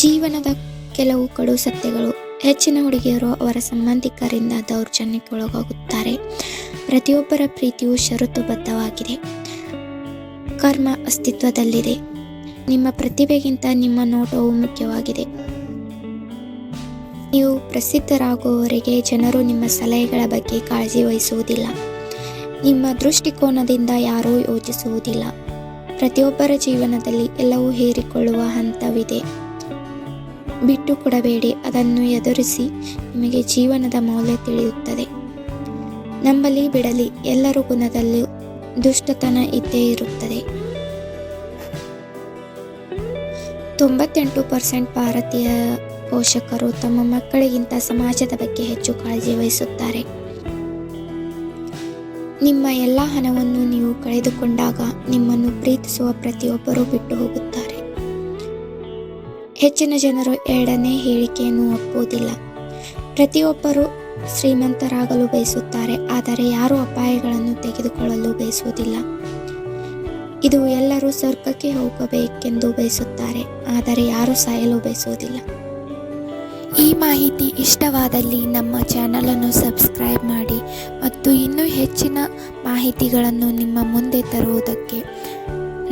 ಜೀವನದ ಕೆಲವು ಕಡು ಸತ್ಯಗಳು. ಹೆಚ್ಚಿನ ಹುಡುಗಿಯರು ಅವರ ಸಂಬಂಧಿಕರಿಂದ ದೌರ್ಜನ್ಯಕ್ಕೆ ಒಳಗಾಗುತ್ತಾರೆ. ಪ್ರತಿಯೊಬ್ಬರ ಪ್ರೀತಿಯು ಷರತ್ತುಬದ್ಧವಾಗಿದೆ. ಕರ್ಮ ಅಸ್ತಿತ್ವದಲ್ಲಿದೆ. ನಿಮ್ಮ ಪ್ರತಿಭೆಗಿಂತ ನಿಮ್ಮ ನೋಟವು ಮುಖ್ಯವಾಗಿದೆ. ನೀವು ಪ್ರಸಿದ್ಧರಾಗುವವರೆಗೆ ಜನರು ನಿಮ್ಮ ಸಲಹೆಗಳ ಬಗ್ಗೆ ಕಾಳಜಿ ವಹಿಸುವುದಿಲ್ಲ. ನಿಮ್ಮ ದೃಷ್ಟಿಕೋನದಿಂದ ಯಾರೂ ಯೋಚಿಸುವುದಿಲ್ಲ. ಪ್ರತಿಯೊಬ್ಬರ ಜೀವನದಲ್ಲಿ ಎಲ್ಲವೂ ಹೇರಿಕೊಳ್ಳುವ ಹಂತವಿದೆ. ಬಿಟ್ಟು ಕೊಡಬೇಡಿ ಅದನ್ನು ಎದುರಿಸಿ ನಿಮಗೆ ಜೀವನದ ಮೌಲ್ಯ ತಿಳಿಯುತ್ತದೆ. ನಂಬಲಿ ಬಿಡಲಿ, ಎಲ್ಲರ ಗುಣದಲ್ಲೂ ದುಷ್ಟತನ ಇದ್ದೇ ಇರುತ್ತದೆ. ತೊಂಬತ್ತೆಂಟು ಪರ್ಸೆಂಟ್ ಭಾರತೀಯ ಪೋಷಕರು ತಮ್ಮ ಮಕ್ಕಳಿಗಿಂತ ಸಮಾಜದ ಬಗ್ಗೆ ಹೆಚ್ಚು ಕಾಳಜಿ ವಹಿಸುತ್ತಾರೆ. ನಿಮ್ಮ ಎಲ್ಲ ಹಣವನ್ನು ನೀವು ಕಳೆದುಕೊಂಡಾಗ ನಿಮ್ಮನ್ನು ಪ್ರೀತಿಸುವ ಪ್ರತಿಯೊಬ್ಬರೂ ಬಿಟ್ಟು ಹೋಗುತ್ತಾರೆ. ಹೆಚ್ಚಿನ ಜನರು ಎರಡನೇ ಹೇಳಿಕೆಯನ್ನು ಒಪ್ಪುವುದಿಲ್ಲ. ಪ್ರತಿಯೊಬ್ಬರು ಶ್ರೀಮಂತರಾಗಲು ಬಯಸುತ್ತಾರೆ, ಆದರೆ ಯಾರೂ ಅಪಾಯಗಳನ್ನು ತೆಗೆದುಕೊಳ್ಳಲು ಬಯಸುವುದಿಲ್ಲ. ಇದು ಎಲ್ಲರೂ ಸ್ವರ್ಗಕ್ಕೆ ಹೋಗಬೇಕೆಂದು ಬಯಸುತ್ತಾರೆ, ಆದರೆ ಯಾರೂ ಸಾಯಲು ಬಯಸುವುದಿಲ್ಲ. ಈ ಮಾಹಿತಿ ಇಷ್ಟವಾದಲ್ಲಿ ನಮ್ಮ ಚಾನಲನ್ನು ಸಬ್ಸ್ಕ್ರೈಬ್ ಮಾಡಿ ಮತ್ತು ಇನ್ನೂ ಹೆಚ್ಚಿನ ಮಾಹಿತಿಗಳನ್ನು ನಿಮ್ಮ ಮುಂದೆ ತರುವುದಕ್ಕೆ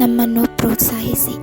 ನಮ್ಮನ್ನು ಪ್ರೋತ್ಸಾಹಿಸಿ.